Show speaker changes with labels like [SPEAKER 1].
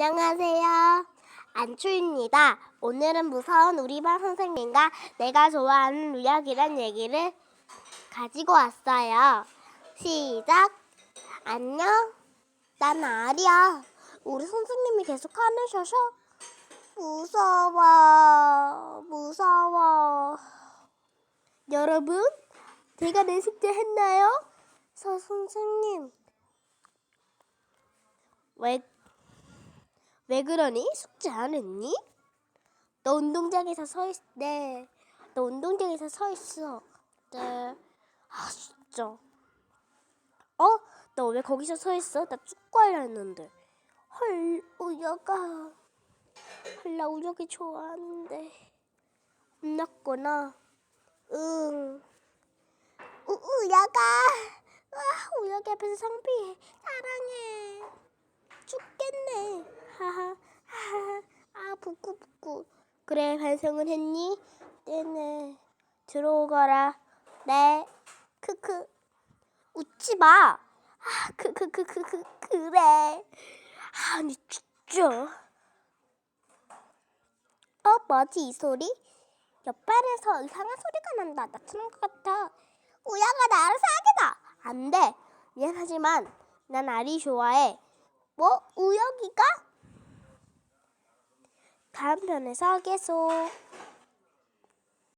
[SPEAKER 1] 안녕하세요. 안초입니다. 오늘은 무서운 우리 반 선생님과 내가 좋아하는 이야기란 얘기를 가지고 왔어요. 시작. 안녕. 난 아리야. 우리 선생님이 계속 화내셔서 무서워. 무서워. 여러분, 제가 내 숙제 했나요? 서 선생님. 왜, 왜 그러니? 숙제 안 했니? 너 운동장에서 서 있, 네. 너 운동장에서 서 있어. 네. 아, 진짜. 어? 너 왜 거기서 서 있어? 나 축구 하려 했는데. 헐, 우여가. 헐, 나 우여기 좋아하는데. 혼났구나. 응. 우, 우여가. 아, 우여기 앞에서 상피해. 사랑해. 죽겠네. 하하, 하하. 아, 부끄부끄. 그래, 반성은 했니? 네네. 들어오거라. 네. 크크. 웃지 마. 아, 크크크크크 그래. 아니 진짜. 어, 뭐지 이 소리? 옆반에서 이상한 소리가 난다. 나타난 것 같아. 우야가 나를 사귀다. 안 돼. 미안하지만 난 아리 좋아해. 뭐 우혁이가? 다음 편에서 계속.